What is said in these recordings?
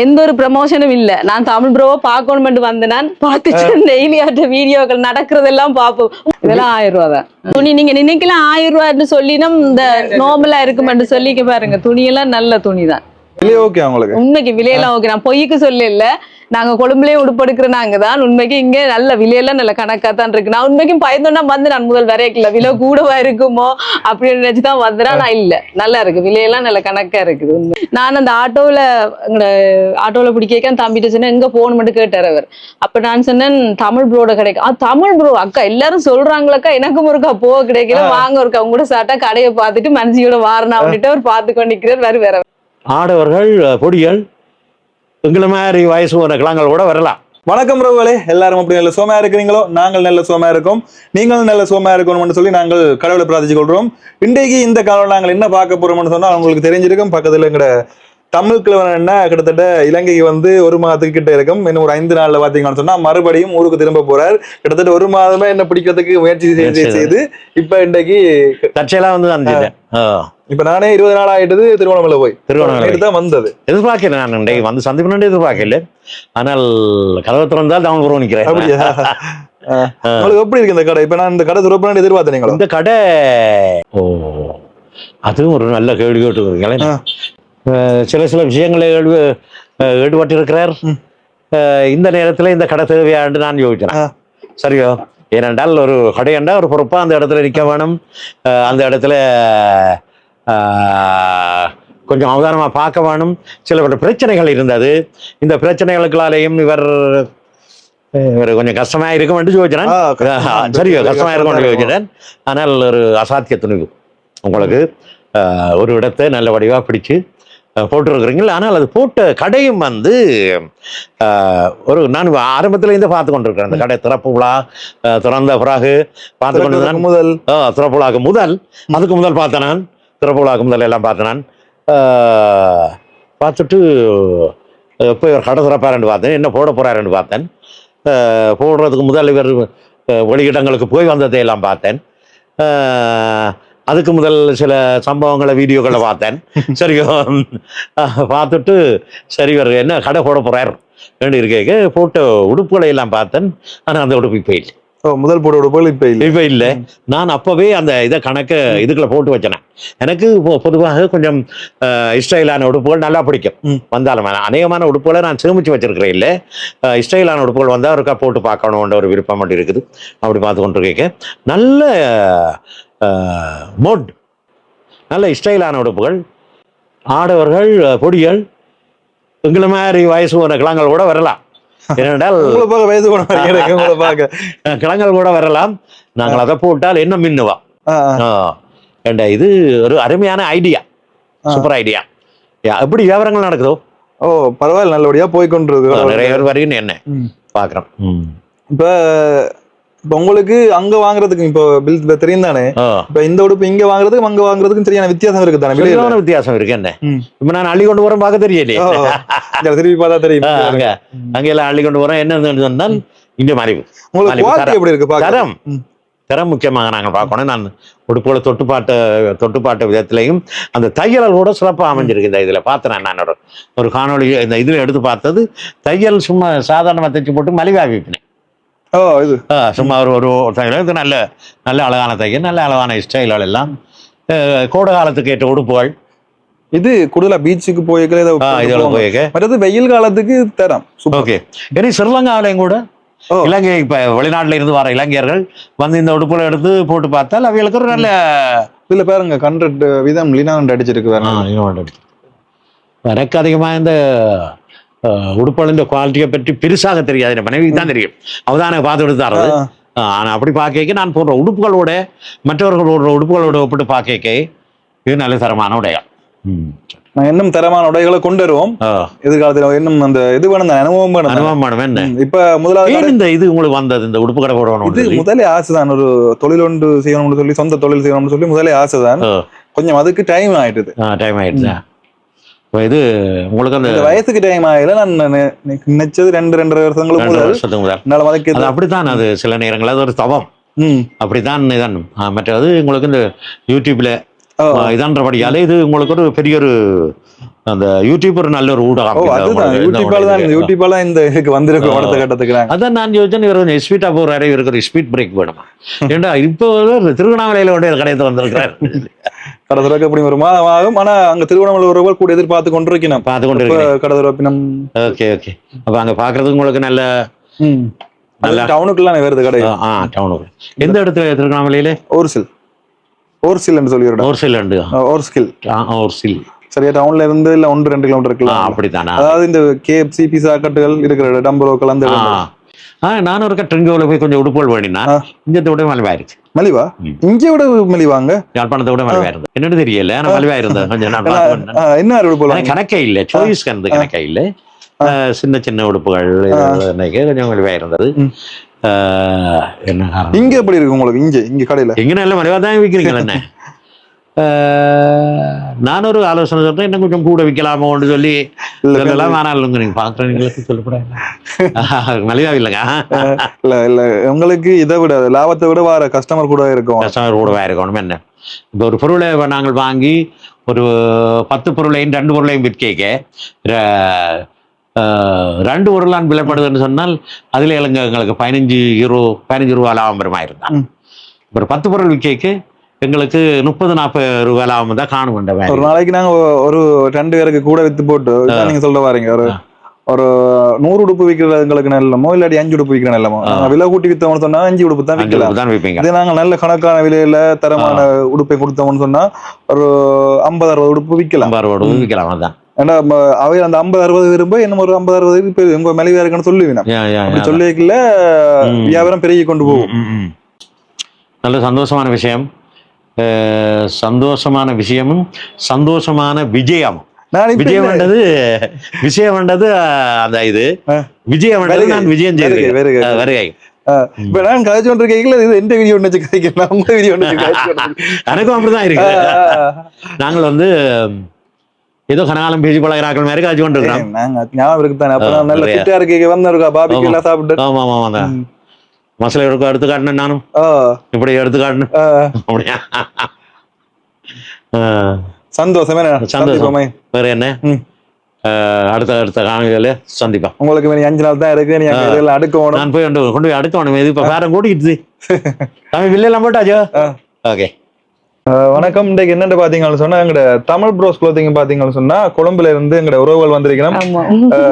எந்த ஒரு ப்ரமோஷனும் இல்ல. நான் தமிழ் ப்ரோவை பார்க்கணும்னு வந்தேன் நான் பார்த்துட்டு டெய்லி ஆட்ட வீடியோக்கள் நடக்கிறதெல்லாம் பார்ப்போம். இதெல்லாம் ஆயிரம் ரூபா தான் துணி நீங்க நினைக்கலாம் ஆயிரம் ரூபாய்னு சொல்லினா இந்த நார்மலா இருக்குமென்று சொல்லிக்க பாருங்க. துணியெல்லாம் நல்ல துணி தான் ஓகே உங்களுக்கு? உண்மைக்கு விலையெல்லாம் ஓகே நான் பொய்க்கு சொல்ல இல்ல நாங்க கொழும்புலயே உடுப்படுக்கிற நாங்க தான் உண்மைக்கு இங்க நல்ல விலையெல்லாம் நல்ல கணக்கா தான் இருக்கு. நான் உண்மைக்கும் பயந்தோன்னா வந்து நான் முதல் வரைக்கல விலை கூடவா இருக்குமோ அப்படின்னு நினைச்சுதான் வந்தேன் நான் இல்ல. நல்லா இருக்கு. விலையெல்லாம் நல்ல கணக்கா இருக்குது உண்மை. நான் அந்த ஆட்டோல எங்கட ஆட்டோல பிடிக்க தம்பிட்டு சொன்னேன். எங்க போன் மட்டும் கேட்டார் அவர். அப்ப நான் சொன்னேன் தமிழ் ப்ரோட கிடைக்கும். ஆ தமிழ் ப்ரோ அக்கா எல்லாரும் சொல்றாங்களக்கா. எனக்கும் ஒருக்கா போக கிடைக்கல. வாங்க ஒருக்கா. உங்க கூட சாட்டா கடையை பார்த்துட்டு மனசியோட வாரணா அப்படின்ட்டு அவர் பார்த்து கொண்டிருக்கிறார். வேறு வேற ஆடவர்கள் பொடிகள் எங்களை மாதிரி வயசு கிளாங்கள் கூட வரலாம். வணக்கம் ரவுகளே எல்லாரும் அப்படி நல்ல சோமையா இருக்கிறீங்களோ? நாங்கள் நல்ல சோமையா இருக்கோம். நீங்களும் நல்ல சோமையா இருக்கணும்னு சொல்லி நாங்கள் கடவுளை பிரார்த்திச்சு கொள்றோம் இன்றைக்கு இந்த காலம் நாங்கள் என்ன பார்க்க போறோம்னு சொன்னால் உங்களுக்கு தெரிஞ்சிருக்கும் பக்கத்தில் எங்கட தமிழ் கிழவன் கிட்டத்தட்ட இலங்கைக்கு வந்து ஒரு மாதத்துக்கு கிட்ட இருக்கும். இன்னும் ஒரு ஐந்து நாள்ல பாத்தீங்கன்னு சொன்னா மறுபடியும் ஊருக்கு திரும்ப போறார். கிட்டத்தட்ட ஒரு மாதமே என்ன பிடிக்கிறதுக்கு முயற்சி செய்து. செய்து இப்ப இன்றைக்கு தற்செயலாக வந்து இப்ப நானே இருபது நாள் ஆயிட்டது திருவண்ணாமலை போய். திருவண்ணாமலை தான் வந்தது. எதிர்பார்க்கல நான் இன்றைக்கு வந்து சந்திப்பு எதிர்பார்க்கல. ஆனால் கதவை திறந்தால் நிற்கிறேன் அப்படியா? அஹ், உங்களுக்கு எப்படி இருக்கு இந்த கடை? இப்ப நான் இந்த கடை துறப்பேன் எதிர்பார்த்தீங்களா இந்த கடை ஓ அதுவும் ஒரு நல்ல கேள்வி கேட்டுக்கிறீங்களே. சில சில விஷயங்களை ஈடுபட்டிருக்கிறார். இந்த நேரத்தில் இந்த கடை தேவையாண்டு நான் யோசிக்கிறேன். சரியோ? ஏனென்றால் ஒரு கடை என்றால் ஒரு பொறுப்பாக அந்த இடத்துல நிற்க வேணும். அந்த இடத்துல கொஞ்சம் அவதானமாக பார்க்க வேணும். சில பல பிரச்சனைகள் இருந்தது. இந்த பிரச்சனைகளுக்களாலேயும் இவர் இவர் கொஞ்சம் கஷ்டமா இருக்கும் என்று கஷ்டம். சரியோ? கஷ்டமா இருக்கும் என்று. யோசிக்கிறேன். ஆனால் ஒரு அசாத்திய துணிவு. உங்களுக்கு ஒரு இடத்தை நல்ல வடிவாக பிடிச்சு அஹ், போட்டிருக்கிறீங்க. ஆனால் அது போட்ட கடையும் வந்து ஒரு நான் ஆரம்பத்துல இருந்தே பார்த்து கொண்டிருக்கிறேன். அந்த கடை திறப்பு விழா திறந்த பிறகு பார்த்து கொண்டு முதல். திறப்பு விழாக்கு முதல். அதுக்கு முதல் பார்த்தேன் நான். திறப்பு விழாக்கு முதல் எல்லாம் பார்த்தேன் நான். பார்த்துட்டு எப்போ இவர் கடை திறப்பாருன்னு பார்த்தேன். என்ன போட போறாருன்னு பார்த்தேன். போடுறதுக்கு முதல் இவர் வெளியிடங்களுக்கு போய் வந்ததை எல்லாம் பார்த்தேன் அதுக்கு முதல் சில சம்பவங்களை வீடியோக்களை பார்த்தேன். சரியோ பார்த்துட்டு சரி இவர் என்ன கடை போட போறார் வேண்டி இருக்கேக்க போட்ட உடுப்புகளை எல்லாம் பார்த்தேன். ஆனால் அந்த உடுப்பு இப்போ இல்லை. முதல் போட போல் இப்ப இல்ல. இப்ப இல்ல. நான் அப்பவே அந்த இதை கணக்கு இதுக்குள்ள போட்டு வச்சேன். எனக்கு பொதுவாக கொஞ்சம் அஹ், ஸ்டைலான உடுப்புகள் நல்லா பிடிக்கும். வந்தாலும். அநேகமான உடுப்புகளை நான் சேமிச்சு வச்சிருக்கிறேன். இல்ல அஹ், ஸ்டைலான உடுப்புகள் வந்தா ஒருக்கா போட்டு பார்க்கணுன்ற ஒரு விருப்பம் மட்டும் இருக்குது. அப்படி பார்த்து கொண்டிருக்கேன். நல்ல மோட். நல்ல ஸ்டைலான உடுப்புகள். ஆடவர்கள் பொடிகள். எங்களை மாதிரி வயசு போன கிளங்கள் கூட வரலாம். ஏனென்றால் வயது கூட கிழங்கள் கூட வரலாம். நாங்கள் அதை போட்டால் என்ன மின்னுவா? ஆ. ஏண்டா இது ஒரு அருமையான ஐடியா. சூப்பர் ஐடியா எப்படி வியாபாரங்கள் நடக்குதோ? ஓ பரவாயில்ல நல்லபடியா போய் நிறைய பேர் வரைக்கும் என்ன. பாக்குறோம். இப்ப இப்ப உங்களுக்கு அங்க வாங்குறதுக்கு இப்போ பில் தெரியும் தானே. இப்ப இந்த உடுப்பு இங்க வாங்குறதுக்கும் அங்க வாங்குறதுக்கும் சரியான வித்தியாசம் இருக்கு தானே? விலையில சரியான வித்தியாசம் இருக்கு என்ன. இப்ப நான் அள்ளி கொண்டு போறேன் பார்க்க தெரியலையே. திருப்பி பார்த்தா தெரியும். அங்க. அங்க எல்லாம் அள்ளி கொண்டு போறோம் என்ன சொன்னால் இங்க மலிவு உங்களுக்கு. எப்படி இருக்கு? தரம். ம். தரம் முக்கியமாக நாங்கள் பார்க்கணும். நான் உடுப்போல தொட்டுப்பாட்ட தொட்டுப்பாட்ட விதத்திலையும் அந்த தையல் கூட சிறப்பாக அமைஞ்சிருக்கு இந்த இதில் பார்த்தேன் நான் ஒரு ஒரு காணொளி இந்த இதில் எடுத்து பார்த்தது தையல் சும்மா சாதாரணமாக தைச்சு போட்டு மலிவாக வைப்பினேன் ஓ இது. சும்மா ஒரு ஒரு தையல். இது நல்ல நல்ல அழகான தையல் நல்ல அழகான ஸ்டைல்கள் எல்லாம். கோடை காலத்துக்கு ஏற்ற உடுப்புகள். இது கூடுதலா பீச்சுக்கு போயிருக்க மற்றது வெயில் காலத்துக்கு தரம். ஓகே. இனி ஸ்ரீலங்காவிலையும் கூட. இலங்கை இப்ப வெளிநாட்டுல இருந்து வர இலங்கையர்கள் வந்து இந்த உடுப்புல எடுத்து போட்டு பார்த்தால் அவைகளுக்கு ஒரு நல்ல இதுல பாருங்க கண்ட்ரட் வீதம் லினான் அடிச்சிருக்கு. எனக்கு அதிகமாக இந்த அஹ், உடுப்புகளின் குவாலிட்டியை பற்றி பெருசாக தெரியாது. என் மனைவிக்கு தான் தெரியும். அவதான பார்த்து எடுத்து தரது ஆனால் அப்படி பார்க்க நான் போடுற உடுப்புகளோட மற்றவர்கள் போடுற உடுப்புகளோட ஒப்பிட்டு பார்க்க இது நல்ல தரமான உடையா. நான் இன்னும் தரமான உடைகளை கொண்டு வருவோம். எதிர்காலத்துல இன்னும் அந்த இது வேணும் தானே, அனுபவம் வேணும். அனுபவம் வேணும் என்ன இப்ப முதலாவது இந்த இது உங்களுக்கு வந்தது? இந்த உடுப்பு கடை போடணும் இது முதலே ஆசைதான் ஒரு தொழில் ஒன்று செய்யணும்னு சொல்லி சொந்த தொழில் செய்யணும்னு சொல்லி முதலே ஆசைதான் கொஞ்சம் அதுக்கு டைம் ஆயிட்டுது. டைம் ஆயிடுச்சா? இது உங்களுக்கு அந்த வயசுக்கு டைம் ஆகல. நான் நினைச்சது ரெண்டு ரெண்டரை வருஷங்களுக்கு ரெண்டு முதல். வருஷத்துக்கு முதல். என்னால மதக்கு அது அப்படித்தான். அது சில நேரங்கள் அது ஒரு தவம். அப்படித்தான் இதான் மற்றது உங்களுக்கு இந்த யூடியூப்ல இதன்றபடியாலே இது உங்களுக்கு ஒரு பெரிய ஒரு அந்த யூடியூப் ஒரு நல்ல ஒரு ஊடகம் யூடியூப்பால இந்த இதுக்கு வந்திருக்கோம் ஆ. அடுத்த கட்டத்துக்கு அதான் நான் யோசிச்சேன் இவர் கொஞ்சம் ஸ்பீட்டா போறாரு இவருக்கு ஒரு ஸ்பீட் பிரேக் வேணுமா? ஏண்டா இப்போ ஒரு திருவண்ணாமலையில கொண்டு கடையத்தை வந்திருக்கிறார் கடை திறக்க அப்படி ஒரு மாதம் ஆகும். ஆனா அங்க திருவண்ணாமலை ஒருவர் கூட எதிர்பார்த்து கொண்டிருக்கணும். பார்த்து கொண்டு இப்ப இருக்கிறேன் கடை திறப்பினம் ஓகே ஓகே. அப்ப அங்க பாக்குறதுக்கு உங்களுக்கு நல்ல நல்லா. டவுனுக்குள்ள வருது கடை ஆ டவுனுக்கு எந்த இடத்துல திருவண்ணாமலையில? ஒரு சில் ஒரு சில் என்று சொல்லி ஒரு சில உண்டு. ஒரு ஸ்கில் ஒரு சில் சரியா டவுன்ல இருந்து இல்ல ஒன்று ரெண்டு கிலோமீட்டர் இருக்கலாம் அப்படித்தானா? அதாவது இந்த கேஎஃப்சி பிசா கட்டுகள் இருக்கிற டம்பரோக்கள் அந்த ஆ இடம். ஆ. நான் ஒரு ட்ரிங்கோவில் போய் கொஞ்சம் உடுப்புகள் வேணினா. இங்கத்தை விட மலிவாயிருச்சு. மலிவா. இங்கே விட மலிவாங்க? யாழ்ப்பாணத்தை விட மலிவா இருந்தது என்னன்னு தெரியல ஆனா மலிவா இருந்தது கொஞ்சம் என்ன கணக்கே இல்லை. சாய்ஸ் கணக்கு இல்லை. சின்ன சின்ன உடுப்புகள் கொஞ்சம் மலிவா இருந்தது என்ன இங்க எப்படி இருக்கு உங்களுக்கு? இங்க இங்க கடையில? எங்க நல்ல மலிவா தான் விற்கிறீங்களா என்ன? நான் ஒரு ஆலோசனை சொல்றேன் இன்னும் கொஞ்சம் கூட விற்கலாமோன்னு சொல்லி இதெல்லாம் வேணாம் நீங்க பாக்குறீங்களுக்கு சொல்லப்படாது. மலிவா இல்லைங்க. இல்ல இல்ல உங்களுக்கு இதை விட லாபத்தை விட வர கஸ்டமர் கூட இருக்கும். கஸ்டமர் கூடவா இருக்கணும் என்ன? இப்போ ஒரு பொருளை நாங்கள் வாங்கி ஒரு பத்து பொருளையும் ரெண்டு பொருளையும் விற்க ரெண்டு பொருளான் விலைப்படுதுன்னு சொன்னால் அதில் எங்க எங்களுக்கு பதினஞ்சு யூரோ பதினஞ்சு ரூபா லாபம் இருந்தான். ஒரு பத்து பொருள் விற்க எங்களுக்கு முப்பது நாற்பது ரூபா லாபம் தான் காணும் ஒரு நாளைக்கு நாங்க ஒ- ஒரு ரெண்டு பேருக்கு கூட வித்து போட்டு நீங்க சொல்ல வாரீங்க ஒரு. ஒரு நூறு உடுப்பு விற்கிறது எங்களுக்கு நல்லமோ இல்லாட்டி அஞ்சு உடுப்பு விற்கிற நல்லமோ? விலை கூட்டி வித்தோம்னு சொன்னா அஞ்சு உடுப்பு தான் விற்கலாம் தான் விற்பீங்க இதே நாங்க நல்ல கணக்கான விலையில தரமான உடுப்பை கொடுத்தோம்னு சொன்னா ஒரு ஐம்பது அறுபது உடுப்பு விற்கலாம் ரூபா விற்கலாம் அதான். ஏன்னா அவை அந்த ஐம்பது அறுபது விரும்ப இன்னும் ஒரு ஐம்பது அறுபது இப்ப உங்க மலிவா இருக்குன்னு சொல்லுவீங்க. அப்படி. சொல்லிக்கல. வியாபாரம் பெருகி கொண்டு போகும். நல்ல சந்தோஷமான விஷயம். சந்தோஷமான விஷயமும் சந்தோஷமான விஜயமும் விஜயம் வேண்டது விஷயம் வேண்டது அஹ், அந்த இது. விஜயம் வருகை. நான் விஜயம் செய்திருக்கேன். வருகை. இப்ப நான் கதைச்சு கொண்டு இருக்கீங்களா இது எந்த வீடியோ ஒன்று கதைக்கலாம். உங்க வீடியோ ஒன்று எனக்கும் அப்படிதான் இருக்கு நாங்கள் வந்து ஏதோ கனகாலம் பேசி பழகிறாக்கள் மாதிரி காய்ச்சி கொண்டு இருக்கிறோம் ஞாபகம் இருக்குதானே அப்ப ஆ, நான் நல்ல நிறைய. ஃபிட்டா இருக்கீங்க பாபிக்கு ஆமா. எல்லாம் சாப்பிட்டு ஆமா ஆமா ஆமா ம். மசாலா எடுக்க எடுத்து காட்டினேன் நானும் இப்படி எடுத்து காட்டினேன் அப்படியா சந்தோஷம்? சந்தோஷம். வேற என்ன அடுத்த அடுத்த காணொலியில சந்திப்போம் உங்களுக்கு அஞ்சு நாள் தான் இருக்கு நீ. இதெல்லாம் அடுக்கணும் நான் போய் கொண்டு போய் அடுத்தவனும் இது இப்ப வேற கூட்டிக்கிட்டு தம்பி வில்லையெல்லாம் போட்டாச்சோ. ஓகே வணக்கம். இன்றைக்கு என்னன்னு பாத்தீங்கன்னு சொன்னா எங்கட தமிழ் ப்ரோஸ் க்ளோத்திங் பாத்தீங்கன்னு சொன்னா கொழும்புல இருந்து எங்கட உறவுகள் வந்திருக்கிறோம்.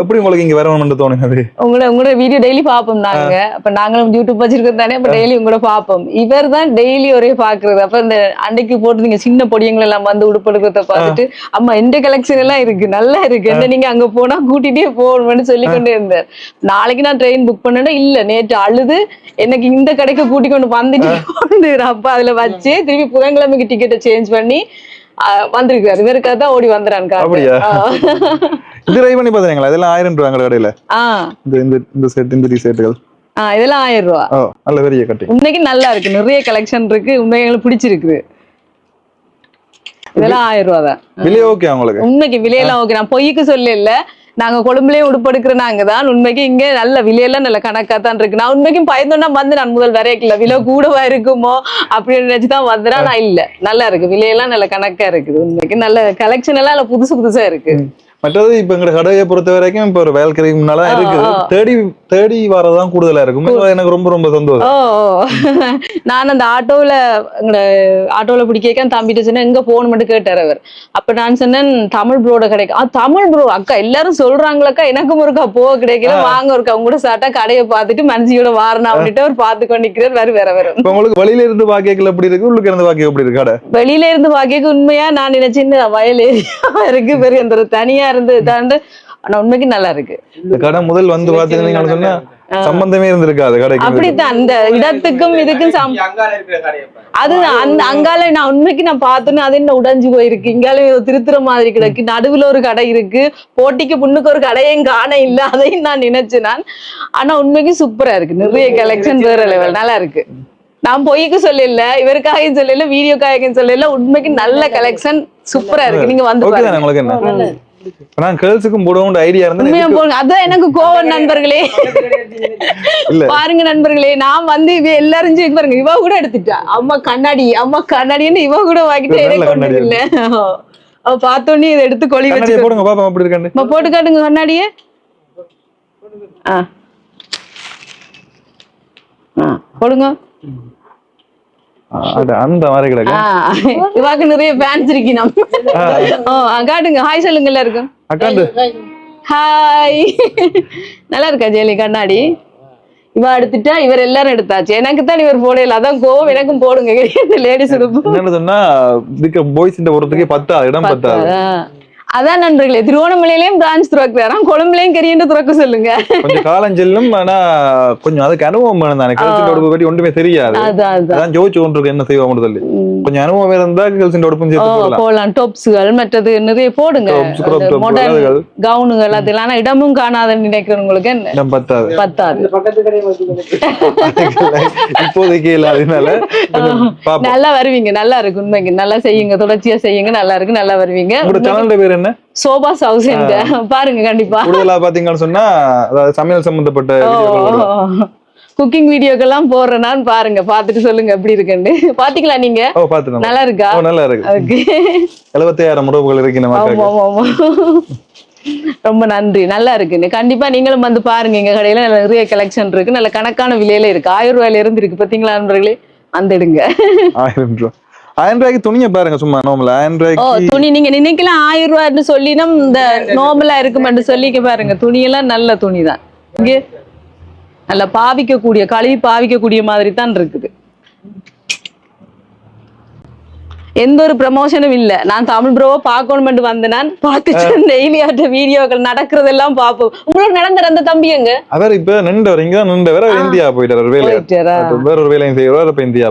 எப்படி உங்களுக்கு இங்க வரணும்னு தோணுது உங்களோட உங்களோட வீடியோ டெய்லி பாப்போம் நாங்க. அப்ப நாங்களும் யூடியூப் வச்சிருக்கோம் தானே அப்ப டெய்லி உங்களோட பாப்போம் இவர் தான் டெய்லி ஒரே பாக்குறது அப்ப இந்த அன்னைக்கு போட்டு நீங்க சின்ன பொடியங்கள் எல்லாம் வந்து உடுப்படுக்கிறத பார்த்துட்டு அம்மா இந்த கலெக்ஷன் எல்லாம் இருக்கு நல்லா இருக்கு. என்ன நீங்க அங்க போனா கூட்டிட்டே போகணும்னு சொல்லி கொண்டே இருந்தார். நாளைக்கு நான் ட்ரெயின் புக் பண்ணேன்னா இல்ல நேற்று அழுது எனக்கு இந்த கடைக்கு கூட்டி கொண்டு வந்துட்டு அப்ப அதுல வச்சு திருப்பி புதன்கிழமைக்கு டிக்கெட்டை சேஞ்ச் பண்ணி வந்திருக்காரு இவருக்காக தான் ஓடி வந்துறான் அப்படியா? இது ட்ரை பண்ணி பாத்தீங்களா இதெல்லாம் ஆயிரம் ரூபாய் எங்கட கடையில. இந்த இந்த இந்த செட் இந்த செட்டுகள் இதெல்லாம் ஆயிரம் ரூபா. நல்ல பெரிய கட்டி உண்மைக்கு நல்லா இருக்கு. நிறைய கலெக்ஷன் இருக்கு. உண்மைக்கு எங்களுக்கு பிடிச்சிருக்கு. இதெல்லாம் ஆயிரம் ரூபா தான். வெளியே ஓகே உங்களுக்கு? உண்மைக்கு விலையெல்லாம் ஓகே நான் பொய்க்கு சொல்ல இல்ல நாங்க கொழும்புலயும் உடுப்படுக்கிற நாங்க தான். உண்மைக்கு இங்க நல்ல விலையெல்லாம் நல்ல கணக்கா தான் இருக்கு. நான் உண்மைக்கும் பயந்தோன்னா வந்து நான் முதல் வரைக்கல விலை கூடவா இருக்குமோ அப்படின்னு நினைச்சுதான் வந்தா நான் இல்ல. நல்லா இருக்கு. விலையெல்லாம் நல்ல கணக்கா இருக்குது. உண்மைக்கு நல்ல கலெக்ஷன் எல்லாம் புதுசு புதுசா இருக்கு. மற்றது இப்ப எங்க கடையை பொறுத்த வரைக்கும் இப்ப ஒரு வேல்கரி முன்னால இருக்குது. தேடி தேடி வரதான் கூடுதலா இருக்கும். எனக்கு ரொம்ப ரொம்ப சந்தோஷம். நான் அந்த ஆட்டோவில் எங்களோட ஆட்டோவில் பிடிக்க தம்பிட்டு சொன்னேன் எங்க போகணும் மட்டும் கேட்டார் அவர். அப்ப நான் சொன்னேன் தமிழ் ப்ரோட கிடைக்கும். தமிழ் ப்ரோ அக்கா எல்லாரும் சொல்றாங்களக்கா எனக்கும் ஒருக்கா போக கிடைக்கல வாங்க ஒருக்கா. உங்க கூட சாட்டா கடையை பார்த்துட்டு மனசியோட வாரணா அப்படின்ட்டு அவர் பார்த்து கொண்டிருக்கிறார் வேறு வேற வேற உங்களுக்கு வெளியில இருந்து பாக்கல எப்படி இருக்கு? உள்ளுக்கு இருந்து பாக்க எப்படி இருக்கு? கடை வெளியில இருந்து பாக்க உண்மையா நான் நினைச்சேன் வயல் ஏரியா இருக்கு பெரிய தனியா இருந்து தாண்டு ஆனா உண்மைக்கு நல்லா இருக்கு. இந்த கடை முதல் வந்து பாத்தீங்கன்னு சொன்னா சம்பந்தமே இருந்திருக்காது கடைக்கு. அப்படித்தான் அந்த இடத்துக்கும் இதுக்கும் சம் அங்கால இருக்கிற கடையை பாரு. அதுதான் அந்த அங்கால நான் உண்மைக்கு நான் பார்த்தோன்னே அது என்ன உடைஞ்சு போயிருக்கு. இங்கால ஏதோ திருத்துற மாதிரி கிடக்கு. நடுவுல ஒரு கடை இருக்கு. போட்டிக்கு முன்னுக்கு ஒரு கடையும் காண இல்ல. அதையும் நான் நினைச்சேன். நான் ஆனா உண்மைக்கு சூப்பரா இருக்கு. நிறைய கலெக்ஷன் வேற லெவல் நல்லா இருக்கு. நான் பொய்க்கு சொல்லல. இவருக்காக சொல்லல. வீடியோக்காக சொல்லல. உண்மைக்கு நல்ல கலெக்ஷன் சூப்பரா இருக்கு. நீங்க வந்து உங்களுக்கு என்ன? நான் கேர்ள்ஸுக்கும் போடவும் ஐடியா இருந்து அதான் எனக்கு கோவம் நண்பர்களே. பாருங்க நண்பர்களே. நான் வந்து இவ எல்லாரும் பாருங்க இவ கூட எடுத்துட்டா. அம்மா கண்ணாடி அம்மா கண்ணாடின்னு இவ கூட வாங்கிட்டு எனக்கு இல்ல அவ பார்த்தோன்னே இதை எடுத்து கொழி வச்சு போடுங்க பாப்பா அப்படி இருக்காண்டு போட்டு காட்டுங்க கண்ணாடியே. ஆ போடுங்க. அந்த மாதிரி கிடக்கு. இவாக்கு நிறைய ஃபேன்ஸ் இருக்கு நம்ம. காட்டுங்க ஹாய் சொல்லுங்க எல்லாருக்கும். அக்காண்டு. ஹாய் நல்லா இருக்கா ஜெயலி கண்ணாடி. இவ எடுத்துட்டா இவர் எல்லாரும் எடுத்தாச்சு. எனக்கு தான் இவர் போடல அதான் கோவம். எனக்கும் போடுங்க. லேடிஸ் என்னன்னு சொன்னா இதுக்கு பாய்ஸ் இந்த போறதுக்கே பத்தாது. இடம் பத்தாது. அதான். நண்பர்களே திருவோணமலையிலயும் பிரான்ச் திறக்கிறாராம் கொழும்புலையும் கரியன்னு திறக்க சொல்லுங்க. கொஞ்சம் காலம் செல்லும் ஆனா கொஞ்சம் அதுக்கு அனுபவம் வேணும் தானே. கல்சின் உடம்பு பற்றி ஒன்றுமே தெரியாது. அதான் ஜோதிச்சு கொண்டிருக்கு என்ன செய்வோம்னு சொல்லி. கொஞ்சம் அனுபவம் இருந்தா கல்சின் உடம்பும் ஓ சேர்த்து போலாம் டாப்ஸ்கள் மற்றது நிறைய போடுங்க. கவுனுகள் அதெல்லாம் ஆனா இடமும் காணாதுன்னு நினைக்கிறவங்களுக்கு என்ன? இடம் பத்தாது. பத்தாது. இப்போதைக்கு இல்ல அதனால நல்லா வருவீங்க. நல்லா இருக்கு உண்மைக்கு நல்லா செய்யுங்க. தொடர்ச்சியா செய்யுங்க. நல்லா இருக்கு. நல்லா வருவீங்க. உங்களோட சேனலோட பேர் என்ன? சோபா ஹவுஸ் பாருங்க கண்டிப்பா. கூடுதலா பாத்தீங்கன்னு சொன்னா அதாவது சமையல் சம்பந்தப்பட்ட. குக்கிங் வீடியோக்கெல்லாம் போடுறேனான்னு பாருங்க பாத்துட்டு சொல்லுங்க எப்படி இருக்குன்னு. பாத்தீங்களா நீங்க? ஓ பாத்து நம்ம நல்லா இருக்கா? நல்லா இருக்கு. ஓகே. எழுபத்தாயிரம் உறவுகள் இருக்கு நம்ம ஆமா ஆமா ஆமா. ரொம்ப நன்றி. நல்லா இருக்குன்னு. கண்டிப்பா நீங்களும் வந்து பாருங்க எங்க கடையில நிறைய கலெக்ஷன் இருக்கு. நல்ல கணக்கான விலையில இருக்கு. ஆயிரம் ரூபாயில இருந்து இருக்கு பாத்தீங்களா நண்பர்களே? வந்துடுங்க. ஆயிரம் ரூபாய் ஆயிரம் ரூபாய்க்கு துணியை பாருங்க சும்மா நார்மலா ஆயிரம் ரூபாய்க்கு துணி நீங்க நினைக்கலாம் ஆயிரம் ரூபாய்னு சொல்லினா இந்த நார்மலா இருக்குமென்று சொல்லிக்க பாருங்க. துணியெல்லாம் நல்ல துணி தான் இங்கே நல்ல பாவிக்கக்கூடிய கழுவி பாவிக்கக்கூடிய மாதிரி தான் இருக்குது. எந்த ஒரு ப்ரமோஷனும் இல்ல. நான் தமிழ் ப்ரோவை பார்க்கணும்னு வந்தேன் நான் பார்த்துட்டு டெய்லி அவர்கிட்ட வீடியோக்கள் நடக்கிறதெல்லாம் பார்ப்போம். உங்களோட நடந்த அந்த தம்பி எங்க? அவர் இப்ப நின்றவர் இங்கதான் நின்றவர் இந்தியா போயிட்டார் ஒரு வேலை? வேற ஒரு வேலையும் செய்வார் இப்ப இந்தியா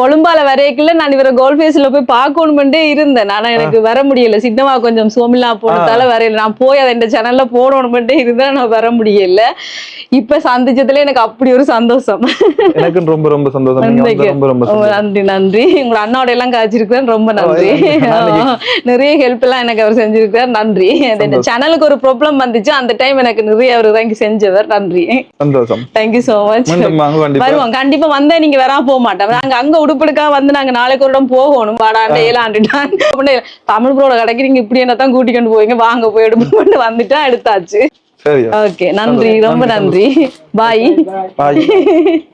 கொழும்பால வரைக்குள்ள நான் இவரை கோல் ஃபேஸ்ல போய் பார்க்கணுமெண்டே இருந்தேன். ஆனா எனக்கு வர முடியல. சின்னமா கொஞ்சம் சோமிலா போனதால வரையில நான் போய் அதை இந்த சேனல்ல போடணுமெண்டே இருந்தேன் நான் வர முடியல. இப்ப சந்திச்சதுல எனக்கு அப்படி ஒரு சந்தோஷம். எனக்கும் ரொம்ப ரொம்ப சந்தோஷம். ரொம்ப ரொம்ப நன்றி நன்றி. உங்களோட அண்ணாவோட எல்லாம் காய்ச்சிருக்கேன் ரொம்ப நன்றி. நிறைய ஹெல்ப் எல்லாம் எனக்கு அவர் செஞ்சிருக்கார் நன்றி. சேனலுக்கு ஒரு ப்ராப்ளம் வந்துச்சு. அந்த டைம் எனக்கு நிறைய அவர் இறங்கி செஞ்சவர். நன்றி. சந்தோஷம். தேங்க்யூ சோ மச் வருவோம். கண்டிப்பா வந்தா நீங்க வரா போக மாட்டோம். நாங்க அங்க உடுப்படுக்கா வந்து நாங்க நாளைக்கு ஒரு இடம் போகணும். வாடாண்ட ஏழாண்டுட்டான் தமிழ் ப்ரோட கடைக்கு நீங்க இப்படி என்ன தான் கூட்டிக்கொண்டு போவீங்க? வாங்க போய் எடுப்போம்னு வந்துட்டா எடுத்தாச்சு. ஓகே நன்றி. ரொம்ப நன்றி. பாய் பாய்